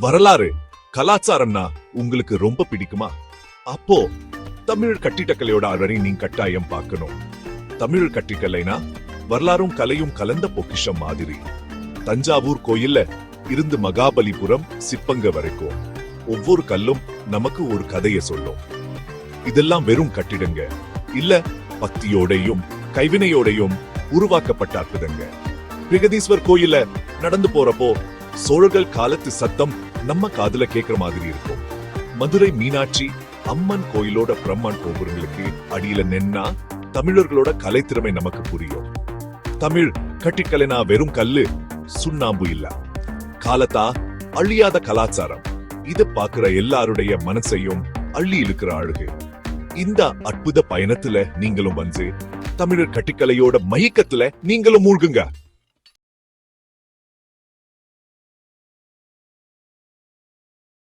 வரலாறு கலாச்சாரம்னா உங்களுக்கு ரொம்ப பிடிக்குமா? அப்போ தமிழ் கட்டிடக்கலையோட அழகை நீங்க கட்டாயம் பார்க்கணும். தமிழ் கட்டிடக்கலைனா வரலாறும் கலையும் கலந்த பொக்கிஷம் மாதிரி. தஞ்சாவூர் கோயில்ல இருந்து மகாபலிபுரம் சிப்பங்க வரைக்கும் ஒவ்வொரு கல்லும் நமக்கு ஒரு கதையை சொல்லும். இதெல்லாம் வெறும் கட்டிடங்க. இல்ல பக்தியோடையும் கைவினையோடையும் உருவாக்கப்பட்ட அற்புதங்க. பிரகதீஸ்வர் கோயில நடந்து போறப்போ சோழர்கள் காலத்து சத்தம் நம்ம காதுல கேக்குற மாதிரி இருக்கும். மதுரை மீனாட்சி அம்மன் கோயிலோட பிரம்மன் கோபுரங்களுக்கு அடியில நின்னா தமிழர்களோட கலைத்திறமை நமக்கு புரியும். தமிழ் கட்டிக்கலைனா வெறும் கல்லு சுண்ணாம்பு இல்ல. காலத்தா அழியாத கலாச்சாரம். இத பாக்குற எல்லாருடைய மனசையும் அள்ளி இழுக்கிற அழகு இந்த அற்புத பயணத்துல நீங்களும் வந்து தமிழர் கட்டிக்கலையோட மயக்கத்துல நீங்களும் மூழ்குங்க.